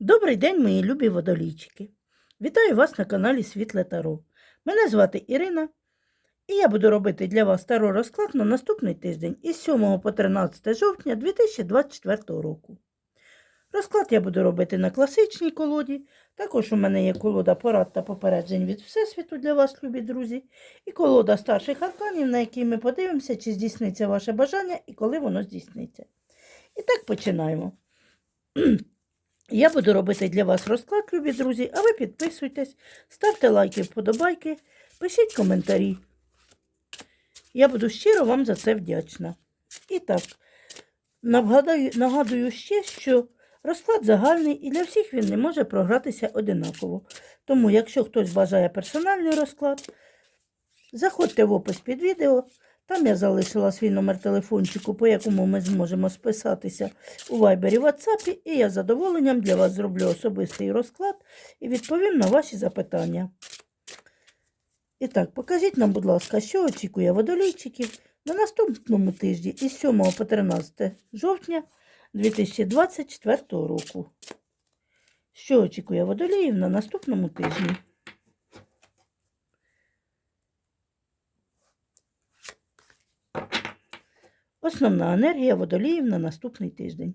Добрий день, мої любі водолійчики. Вітаю вас на каналі Світле Таро. Мене звати Ірина, і я буду робити для вас таро розклад на наступний тиждень із 7 по 13 жовтня 2024 року. Розклад я буду робити на класичній колоді. Також у мене є колода порад та попереджень від Всесвіту для вас, любі друзі, і колода старших арканів, на якій ми подивимося, чи здійсниться ваше бажання і коли воно здійсниться. І так починаємо. Я буду робити для вас розклад, любі друзі, а ви підписуйтесь, ставте лайки, вподобайки, пишіть коментарі. Я буду щиро вам за це вдячна. І так, нагадаю, нагадую ще, що розклад загальний і для всіх він не може програтися одинаково. Тому, якщо хтось бажає персональний розклад, заходьте в опис під відео. Там я залишила свій номер телефончику, по якому ми зможемо списатися у Viber і WhatsApp, і я з задоволенням для вас зроблю особистий розклад і відповім на ваші запитання. І так, покажіть нам, будь ласка, що очікує водолійчиків на наступному тижні із 7 по 13 жовтня 2024 року. Що очікує водоліїв на наступному тижні? Основна енергія водоліїв на наступний тиждень.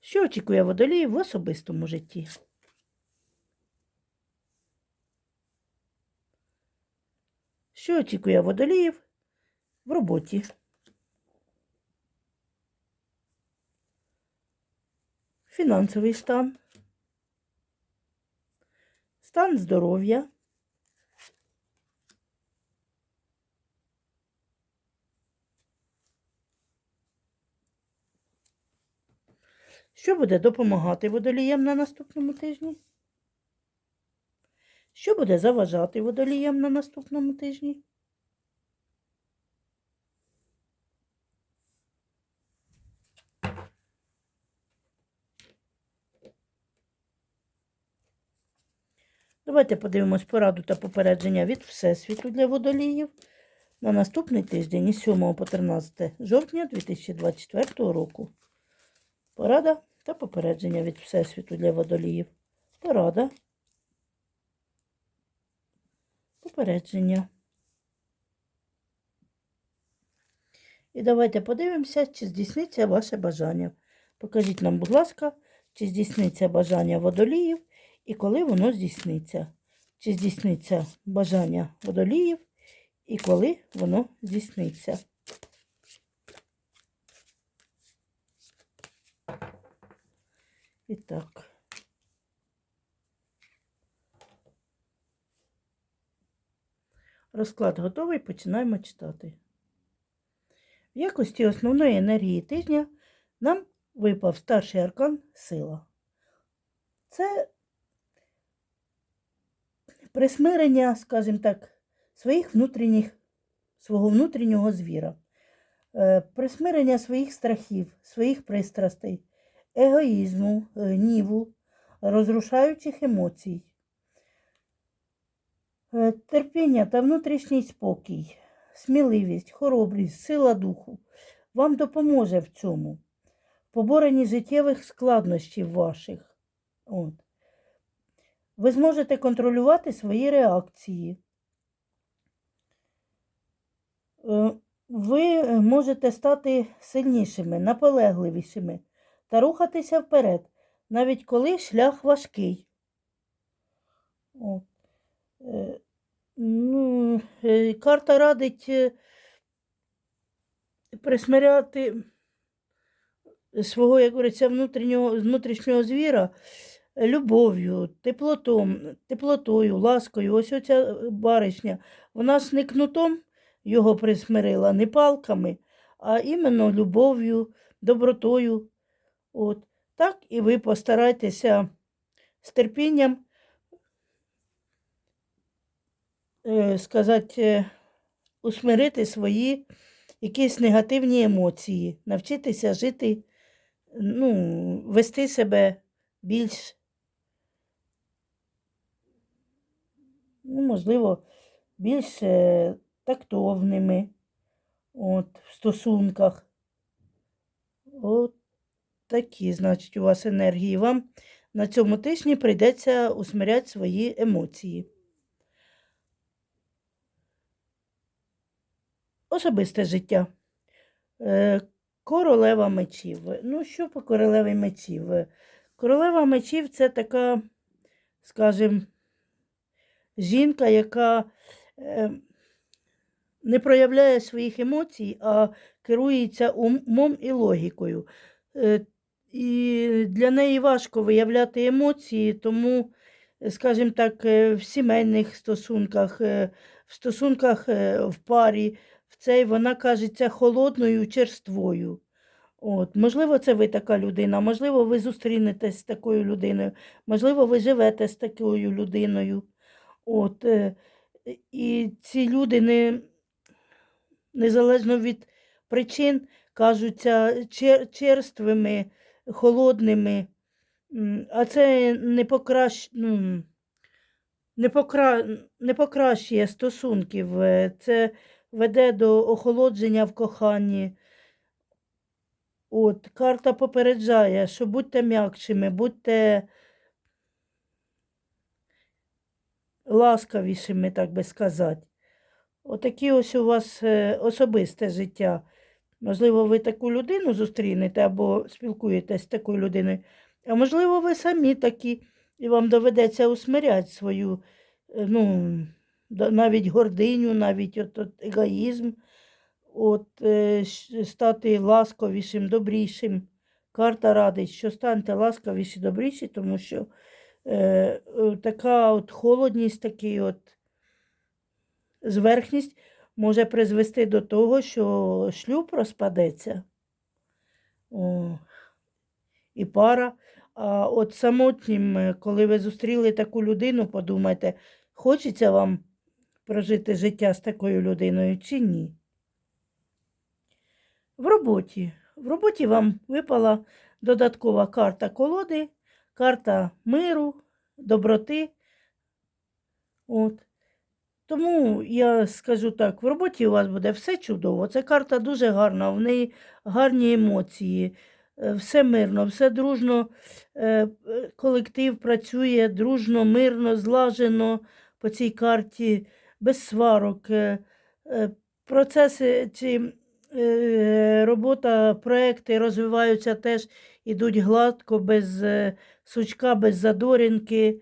Що очікує водоліїв в особистому житті? Що очікує водоліїв в роботі? Фінансовий стан, стан здоров'я. Що буде допомагати водоліям на наступному тижні? Що буде заважати водоліям на наступному тижні? Давайте подивимось пораду та попередження від Всесвіту для водоліїв на наступний тиждень із 7 по 13 жовтня 2024 року. Порада та попередження від Всесвіту для водоліїв. Порада. Попередження. І давайте подивимося, чи здійсниться ваше бажання. Покажіть нам, будь ласка, чи здійсниться бажання водоліїв і коли воно здійсниться. Чи здійсниться бажання водоліїв і коли воно здійсниться. І так. Розклад готовий, починаємо читати. В якості основної енергії тижня нам випав старший аркан сила. Це присмирення, скажімо так, своїх внутрішніх, свого внутрішнього звіра, Е, присмирення своїх страхів, своїх пристрастей, егоїзму, гніву, розрушаючих емоцій, Е, терпіння та внутрішній спокій, сміливість, хоробрість, сила духу вам допоможе в цьому, поборенні життєвих складнощів ваших. От. Ви зможете контролювати свої реакції. Е, Ви можете стати сильнішими, наполегливішими та рухатися вперед, навіть коли шлях важкий. От. Е, Ну, е, карта радить е, присмиряти свого, як говориться, внутрішнього, внутрішнього звіра любов'ю, теплотом, теплотою, ласкою. Ось оця баришня. Вона ж не кнутом його присмирила, не палками, а іменно любов'ю, добротою. От. Так і ви постарайтеся з терпінням е, сказати, е, усмирити свої якісь негативні емоції, навчитися жити, ну, вести себе більш, ну, можливо, більш е, тактовними от, в стосунках. От такі, значить, у вас енергії. Вам на цьому тижні прийдеться усмиряти свої емоції. Особисте життя. Е, Королева мечів. Ну, що по королеві мечів? Е, Королева мечів це така, скажімо, жінка, яка е, не проявляє своїх емоцій, а керується умом і логікою. І для неї важко виявляти емоції, тому, е, скажімо так, е, в сімейних стосунках, е, в стосунках в парі, в цей вона кажеться холодною, черствою. От, можливо, це ви така людина, можливо, ви зустрінетесь з такою людиною, можливо, ви живете з такою людиною. От, і ці люди не, незалежно від причин кажуться чер- черствими, холодними, а це не, покращ... ну, не, покра... не покращує стосунків, е, це веде до охолодження в коханні. От, карта попереджає, що будьте м'якшими, будьте ласкавішими, так би сказати. Отакі ось у вас е, особисте життя. Можливо, ви таку людину зустрінете або спілкуєтесь з такою людиною, а можливо, ви самі такі, і вам доведеться усмиряти свою, е, ну, навіть гординю, навіть от, от егоїзм, от, е, стати ласковішим, добрішим. Карта радить, що станьте ласкавіші, добріші, тому що е, е, така от холодність, такий от зверхність може призвести до того, що шлюб розпадеться. О, і пара. А от самотнім, е, коли ви зустріли таку людину, подумайте, хочеться вам прожити життя з такою людиною чи ні. В роботі. В роботі вам випала додаткова карта колоди, карта миру, доброти. От. Тому я скажу так, в роботі у вас буде все чудово. Ця карта дуже гарна, в неї гарні емоції, е, все мирно, все дружно, е, е, колектив працює дружно, мирно, злажено по цій карті, без сварок. Процеси чи робота, проекти розвиваються теж, ідуть гладко, без сучка, без задорінки,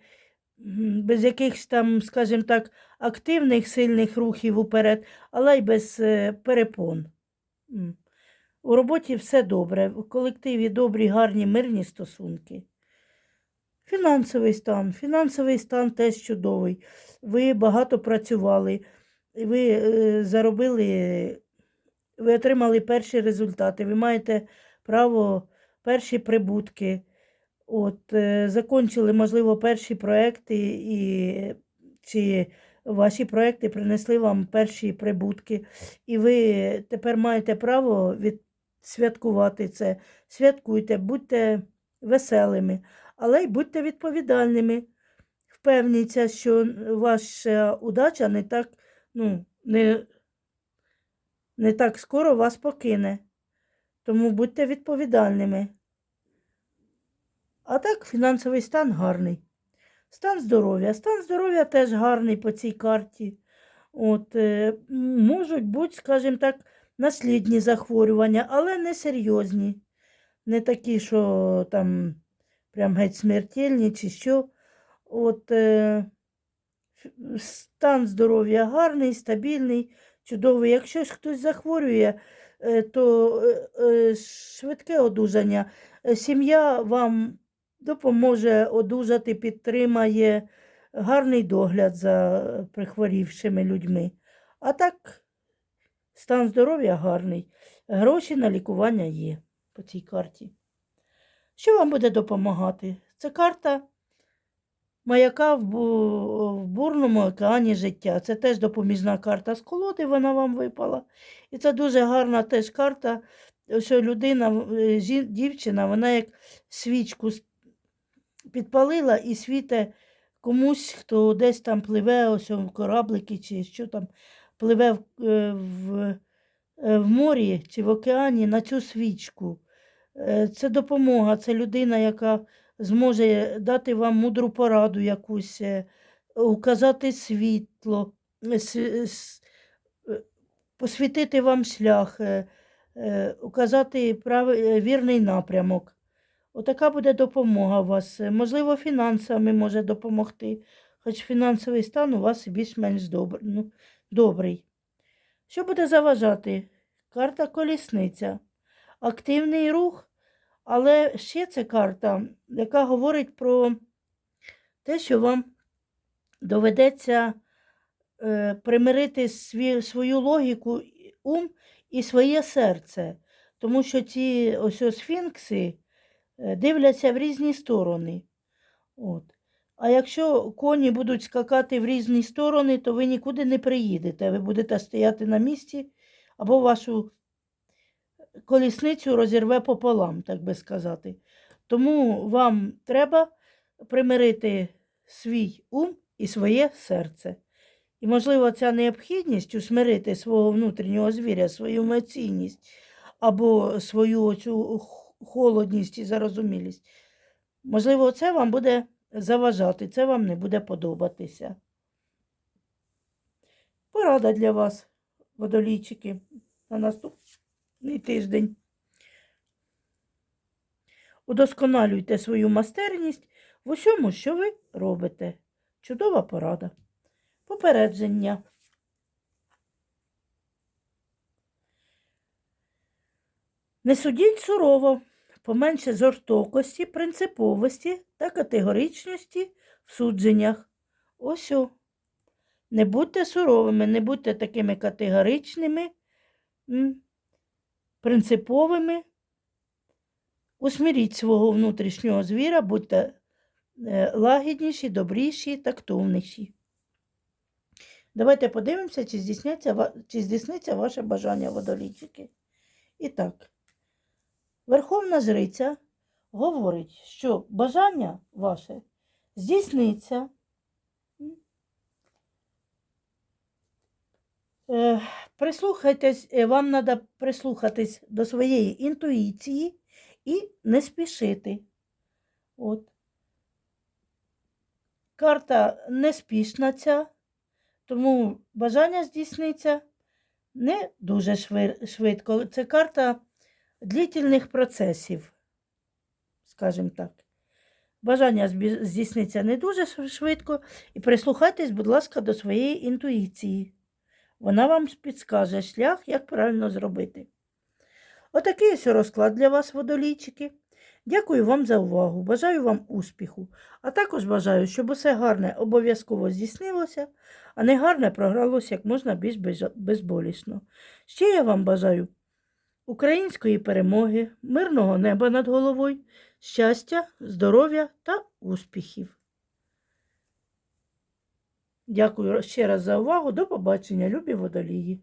без якихось там, скажімо так, активних сильних рухів уперед, але й без е, перепон. У роботі все добре, в колективі добрі, гарні, мирні стосунки. Фінансовий стан. Фінансовий стан теж чудовий. Ви багато працювали, ви е, заробили, ви отримали перші результати, ви маєте право перші прибутки. От, е, закончили, можливо, перші проекти, і, чи ваші проекти принесли вам перші прибутки, і ви тепер маєте право відсвяткувати це. Святкуйте, будьте веселими, але й будьте відповідальними. Впевніться, що ваша удача не так, ну, не, не так скоро вас покине. Тому будьте відповідальними. А так, фінансовий стан гарний. Стан здоров'я. Стан здоров'я теж гарний по цій карті. От, е, можуть бути, скажімо так, наслідні захворювання, але не серйозні. Не такі, що там прям геть смертельні чи що. От, е, стан здоров'я гарний, стабільний, чудовий. Якщо ж хтось захворює, е, то швидке одужання. Сім'я вам допоможе одужати, підтримає гарний догляд за прихворівшими людьми. А так, стан здоров'я гарний. Гроші на лікування є по цій карті. Що вам буде допомагати? Це карта маяка в, бу- в бурному океані життя. Це теж допоміжна карта з колоди, вона вам випала. І це дуже гарна теж карта, що людина, е, дівчина, вона як свічку підпалила і світе комусь, хто десь там пливе, ось в кораблики, чи що там пливе в, е, в, е, в морі чи в океані на цю свічку. Е, Це допомога, це людина, яка зможе дати вам мудру пораду якусь, указати світло, посвітити вам шлях, указати вірний напрямок. Отака буде допомога у вас. Можливо, фінансами може допомогти, хоч фінансовий стан у вас більш-менш добр... ну, добрий. Що буде заважати? Карта колісниця. Активний рух, але ще це карта, яка говорить про те, що вам доведеться е, примирити сві, свою логіку, ум і своє серце. Тому що ці ось сфінкси дивляться в різні сторони. От. А якщо коні будуть скакати в різні сторони, то ви нікуди не приїдете. Ви будете стояти на місці або вашу колісницю розірве пополам, так би сказати. Тому вам треба примирити свій ум і своє серце. І, можливо, ця необхідність усмирити свого внутрішнього звіря, свою емоційність або свою оцю холодність і зарозумілість. Можливо, це вам буде заважати, це вам не буде подобатися. Порада для вас, водолійчики, на наступний тиждень. Удосконалюйте свою майстерність в усьому, що ви робите. Чудова порада. Попередження. Не судіть сурово, поменше жорстокості, принциповості та категоричності в судженнях. Ось. о. Не будьте суровими, не будьте такими категоричними, принциповими. Усмиріть свого внутрішнього звіра, будьте е, лагідніші, добріші, тактовніші. Давайте подивимося, чи здійсниться, чи здійсниться ваше бажання водолійчики. І так, Верховна Жриця говорить, що бажання ваше здійсниться. Е, Прислухайтесь, е, вам треба прислухатись до своєї інтуїції і не спішити. От. Карта неспішна ця, тому бажання здійсниться не дуже швидко. Це карта длительних процесів, скажімо так. Бажання здійсниться не дуже швидко, і прислухайтесь, будь ласка, до своєї інтуїції. Вона вам підскаже шлях, як правильно зробити. Отакий ось розклад для вас, водолійчики. Дякую вам за увагу. Бажаю вам успіху. А також бажаю, щоб усе гарне обов'язково здійснилося, а не гарне програлося як можна більш безболісно. Ще я вам бажаю української перемоги, мирного неба над головою, щастя, здоров'я та успіхів. Дякую ще раз за увагу. До побачення, любі водолії.